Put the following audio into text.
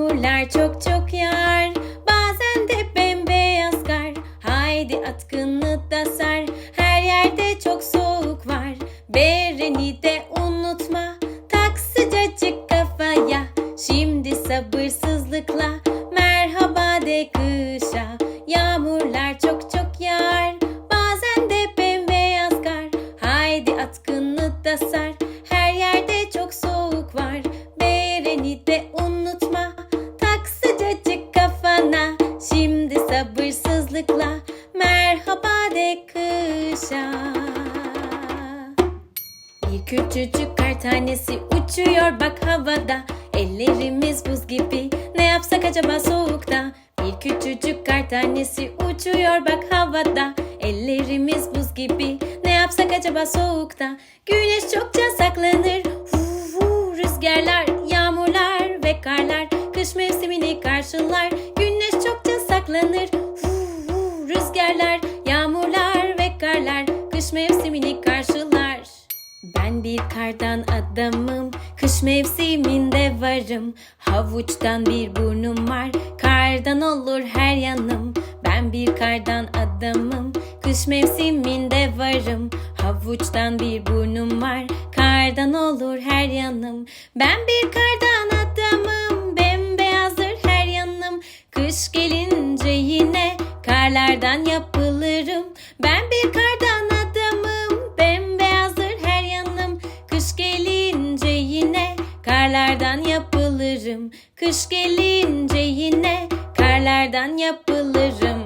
Yağmurlar çok çok sabırsızlıkla Merhaba de kışa. Bir küçücük kar tanesi uçuyor bak havada. Ellerimiz buz gibi. Ne yapsak acaba soğukta? Bir küçücük kar tanesi uçuyor bak havada. Ellerimiz buz gibi. Ne yapsak acaba soğukta? Güneş çokça saklanır. Hu hu rüzgarlar yağmurlar ve karlar. Kış mevsimini karşılar. Güneş çokça saklanır mevsimini karşılar ben bir kardan adamım, kış mevsiminde varım. Havuçtan bir burnum var, kardan olur her yanım. Ben bir kardan adamım, kış mevsiminde varım. Havuçtan bir burnum var, kardan olur her yanım. Ben bir kardan adamım, bembeyazdır her yanım. Kış gelince yine karlardan yapılırım. Karlardan yapılırım. Kış gelince yine karlardan yapılırım.